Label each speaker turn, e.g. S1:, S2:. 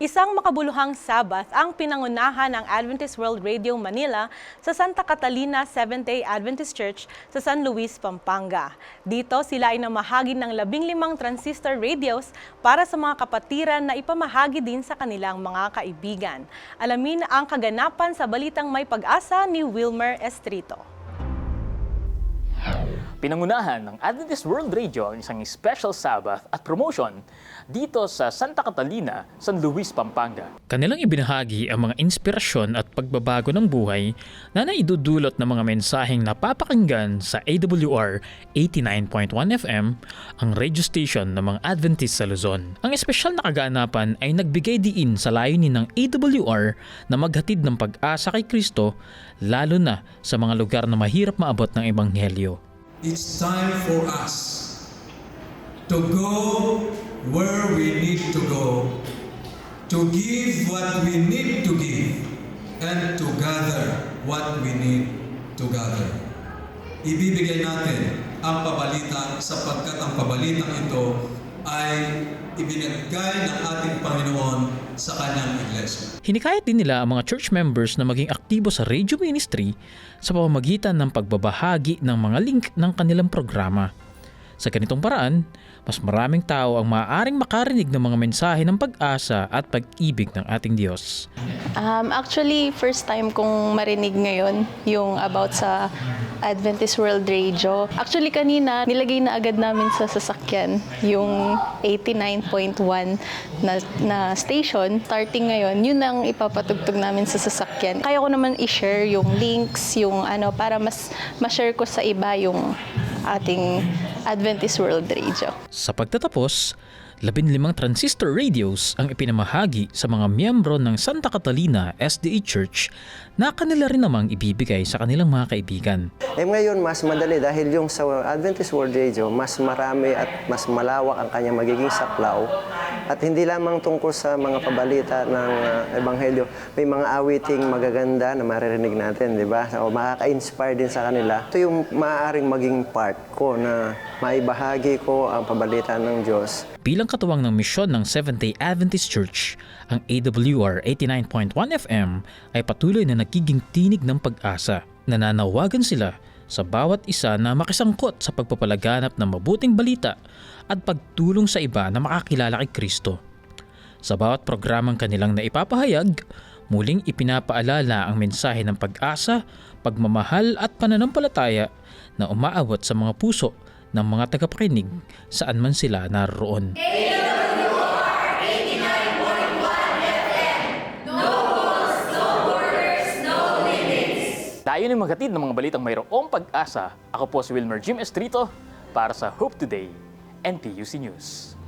S1: Isang makabuluhang Sabbath ang pinangunahan ng Adventist World Radio Manila sa Santa Catalina Seventh-day Adventist Church sa San Luis, Pampanga. Dito sila ay namahagi ng labing limang transistor radios para sa mga kapatiran na ipamahagi din sa kanilang mga kaibigan. Alamin ang kaganapan sa balitang may pag-asa ni Wilmer Estrito.
S2: Pinangunahan ng Adventist World Radio ang isang special Sabbath at promotion dito sa Santa Catalina, San Luis, Pampanga.
S3: Kanilang ibinahagi ang mga inspirasyon at pagbabago ng buhay na naidudulot ng mga mensaheng napapakinggan sa AWR 89.1 FM, ang radio station ng mga Adventist sa Luzon. Ang espesyal na kaganapan ay nagbigay diin sa layunin ng AWR na maghatid ng pag-asa kay Kristo lalo na sa mga lugar na mahirap maabot ng Ebanghelyo.
S4: It's time for us to go where we need to go, to give what we need to give, and to gather what we need to gather. Ibibigay natin ang pabalita sapagkat ang pabalitang ito ay ibinagay ng ating Panginoon sa kanyang iglesia.
S3: Hinikayat din nila ang mga church members na maging aktibo sa radio ministry sa pamamagitan ng pagbabahagi ng mga link ng kanilang programa. Sa ganitong paraan, mas maraming tao ang maaaring makarinig ng mga mensahe ng pag-asa at pag-ibig ng ating Diyos.
S5: Um, actually, first time kong marinig ngayon yung about sa Adventist World Radio. Actually, kanina, nilagay na agad namin sa sasakyan yung 89.1 na, na station. Starting ngayon, yun ang ipapatugtog namin sa sasakyan. Kaya ko naman i-share yung links, yung ano, para mas ma-share ko sa iba yung ating Adventist World Radio.
S3: Sa pagtatapos, 15 transistor radios ang ipinamahagi sa mga miyembro ng Santa Catalina SDA Church na kanila rin namang ibibigay sa kanilang mga kaibigan.
S6: Eh ngayon, mas madali dahil yung sa Adventist World Radio, mas marami at mas malawak ang kanyang magiging saklaw. At hindi lamang tungkol sa mga pabalita ng uh, Ebanghelyo, may mga awiting magaganda na maririnig natin, di ba? O makaka-inspire din sa kanila. Ito yung maaaring maging part ko na maibahagi ko ang pabalita ng Diyos.
S3: Bilang katuwang ng misyon ng Seventh-day Adventist Church, ang AWR 89.1 FM ay patuloy na nagiging tinig ng pag-asa. Nananawagan sila sa bawat isa na makisangkot sa pagpapalaganap ng mabuting balita at pagtulong sa iba na makakilala kay Kristo. Sa bawat programang kanilang naipapahayag, muling ipinapaalala ang mensahe ng pag-asa, pagmamahal at pananampalataya na umaabot sa mga puso ng mga tagapakinig saan man sila naroon.
S2: Tayo ni maghatid ng mga balitang mayroong pag-asa. Ako po si Wilmer Jim Estrito para sa Hope Today, NPUC News.